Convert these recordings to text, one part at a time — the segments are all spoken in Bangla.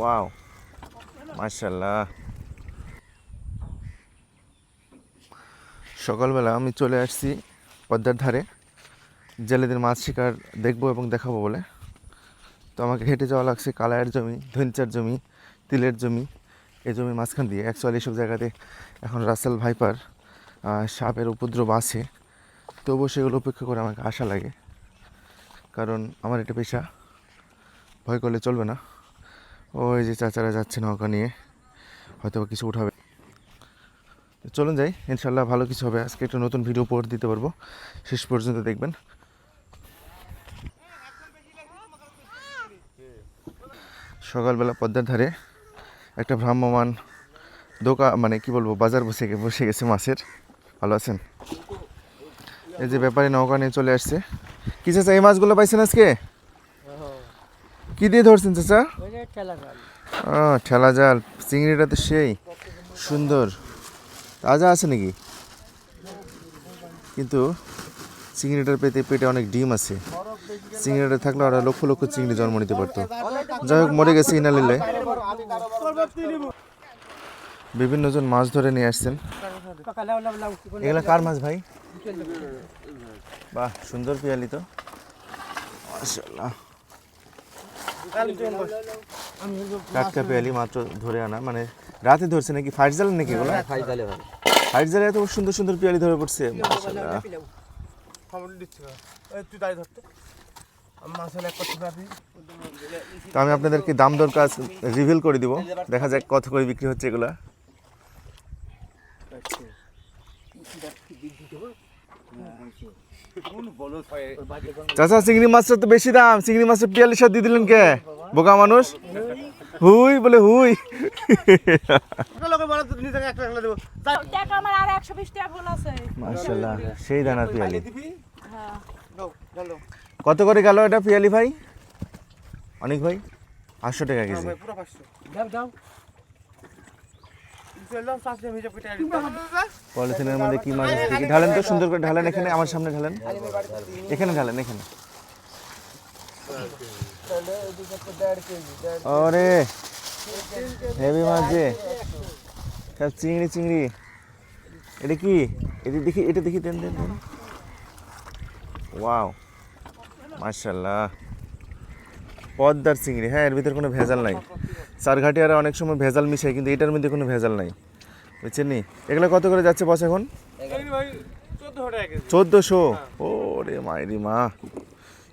ওয়াও মাশাল্লাহ সকালবেলা আমি চলে আসছি পদ্মার ধারে। জেলেদের মাছ শিকার দেখব এবং দেখাবো বলে। তো আমাকে হেঁটে যাওয়া লাগছে কালায়ের জমি ধৈঞ্চার জমি, তিলের জমি, এই জমির মাঝখান দিয়ে। অ্যাকচুয়ালি এসব জায়গাতে এখন রাসেল ভাইপার সাপের উপদ্রব আছে। তবুও সেগুলো উপেক্ষা করে আমাকে আশা লাগে। কারণ আমার এটা পেশা। ভয় করলে চলবে না। ওই যে চাচারা যাচ্ছে নৌকা নিয়ে হয়তো কিছু উঠাবে। চলুন যাই, ইনশাল্লাহ ভালো কিছু হবে। আজকে একটা নতুন ভিডিও পোস্ট দিতে পারব। শেষ পর্যন্ত দেখবেন। সকালবেলা পদ্মার ধারে একটা ভ্রাম্যমান দোকা মানে কি বলব, বাজার বসে বসে গেছে মাছের। ভালো আছেন? এই যে ব্যাপারে নৌকা নিয়ে চলে আসছে। কি চাচা, এই মাছগুলো পাইছেন আজকে? কি দিয়ে ধরছেন চাচা? ও ঠেলা জাল। চিংড়িটা তো সেই সুন্দর। তাজা আছে নাকি? কিন্তু চিংড়িটার পেটে পেটে অনেক ডিম আছে। চিংড়িটা থাকলে ওরা লক্ষ লক্ষ চিংড়ি জন্ম নিতে পারতো। যাই হোক মরে গেছে ইনালিলে বিভিন্ন জন মাছ ধরে নিয়ে আসছেন। এগুলো কার মাছ ভাই? বাহ সুন্দর পিয়ালি তো। মাশাআল্লাহ। টাটকা পেয়ালি মাত্র ধরে আনা মানে রাতে ধরছে নাকি? ফাইট জাল নাকি এগুলো? ফাইট জালে এত সুন্দর সুন্দর পেয়ালি ধরে পড়ছে মাশাআল্লাহ। তো আমি আপনাদেরকে দাম দর কাজ রিভিল করে দিব। দেখা যাক কত করে বিক্রি হচ্ছে এগুলা। চাচা চিংড়ি মাছের তো বেশি দাম। চিংড়ি মাছের পিয়ালি সাথে দিয়ে দিলেন কে? বোকা মানুষ? হুই বলে হুই। টাকা আমার আর একশো বিশ টাকা ভুল আছে। মাশাল্লাহ সেই দানার পিয়ালি। হ্যাঁ। কত করে গেল এটা পিয়ালি ভাই? অনেক ভাই আটশো টাকা কেজি। পলিথিনের মধ্যে কি মাছ আছে? ঢালেন তো? সুন্দর করে ঢালেন এখানে, আমার সামনে ঢালেন। এখানে ঢালেন, এখানে। ওরে, হেভি মাছ যে। সব চিংড়ি চিংড়ি। এটা কি? এটা দেখি এটা দেখি, দেন দেন ওয়াও। মার্শাল্লাহ পদ্মার চিংড়ি হ্যাঁ এর ভিতরে কোনো ভেজাল নাই। চারঘাটি আর অনেক সময় ভেজাল মিশাই কিন্তু এটার মধ্যে কোনো ভেজাল নাই। বুঝছেন নি? এগুলো কত করে যাচ্ছে বস এখন? চোদ্দোশো। ও রে মায়েরি মা।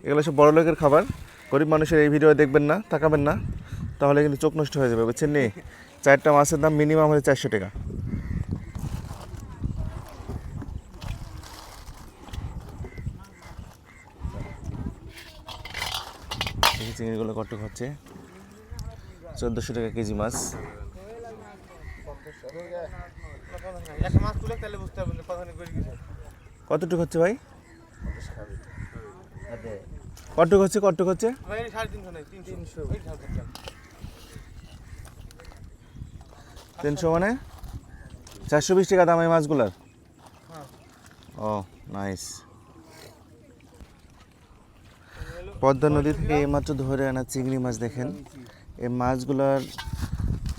এগুলো সব বড় লোকের খাবার। গরিব মানুষের এই ভিডিও দেখবেন না, তাকাবেন না। তাহলে কিন্তু চোখ নষ্ট হয়ে যাবে, বুঝছেন নি? চারটা মাছের দাম মিনিমাম হলে চারশো টাকা। চিংড়িগুলো কত হচ্ছে। চোদ্দোশো টাকা কেজি মাছ। কতটুকু হচ্ছে ভাই? কতটুকু হচ্ছে কতটুকু হচ্ছে? তিনশো মানে? চারশো বিশ টাকা দাম এই মাছগুলার? ও নাইস পদ্মা নদী থেকে এইমাত্র ধরে আনা চিংড়ি মাছ দেখেন। এই মাছগুলার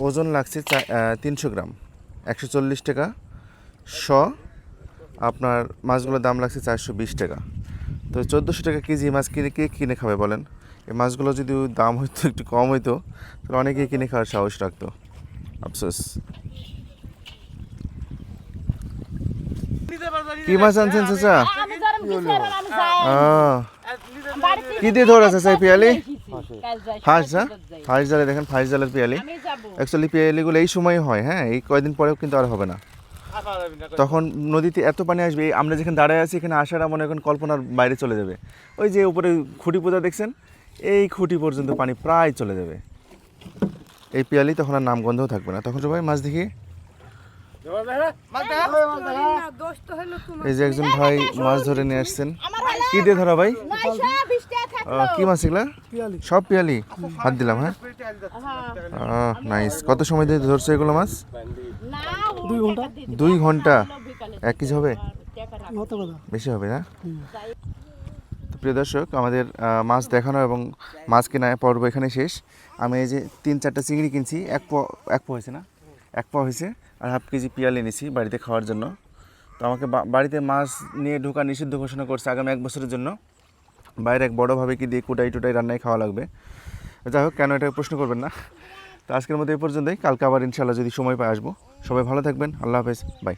ওজন লাগছে তিনশো গ্রাম। একশো চল্লিশ টাকা। শ আপনার মাছগুলোর দাম লাগছে চারশো বিশ টাকা। তো চোদ্দোশো টাকা কেজি মাছ কিনে কে কিনে খাবে বলেন? এই মাছগুলো যদি দাম হইতো একটু কম হইতো তাহলে অনেকেই কিনে খাওয়ার সাহস রাখতো। আফসোস। কি মাছ আনছেন চাচা? কি দিয়ে ধরে আছে চাই পিয়ালি? ফাঁস হ্যাঁ ফাঁস জালে দেখেন ফাঁস জালের পিয়ালি অ্যাকচুয়ালি পিয়ালিগুলো এই সময় হয় হ্যাঁ? এই কয়দিন পরেও কিন্তু আর হবে না। তখন নদীতে এত পানি আসবে আমরা যেখানে দাঁড়ায় আছি এখানে আসাটা মনে এখন কল্পনার বাইরে চলে যাবে। ওই যে উপরে খুঁটি পোতা দেখছেন এই খুঁটি পর্যন্ত পানি প্রায় চলে যাবে। এই পিয়ালি তখন আর নামগন্ধও থাকবে না। তখন সবাই মাছ দেখি। এই যে একজন ভাই মাছ ধরে নিয়ে আসছেন। কি দিয়ে ধরা ভাই? কি মাছ এগুলা? সব পিয়ালি? হাত দিলাম হ্যাঁ? নাইস কত সময় ধরে ধরছো এগুলো মাছ? দুই ঘণ্টা? দুই ঘণ্টা? এক কেজি হবে? বেশি হবে না? প্রিয় দর্শক আমাদের মাছ দেখানো এবং মাছ কেনা পর্ব এখানে শেষ। আমি এই যে তিন চারটা চিংড়ি কিনছি এক পো এক পো হয়েছে না? এক পো হয়েছে আর হাফ কেজি পিয়াল এনেছি বাড়িতে খাওয়ার জন্য। তো আমাকে বাড়িতে মাছ নিয়ে ঢোকা নিষিদ্ধ ঘোষণা করছে আগামী এক বছরের জন্য। বাইরে এক বড়োভাবে কি দিয়ে কুটাই টুটাই রান্নায় খাওয়া লাগবে। যাই হোক, কেন এটা প্রশ্ন করবেন না। তো আজকের মতো এই পর্যন্তই। কালকে আবার ইনশাল্লাহ যদি সময় পায় আসব। সবাই ভালো থাকবেন। আল্লাহ হাফেজ। বাই।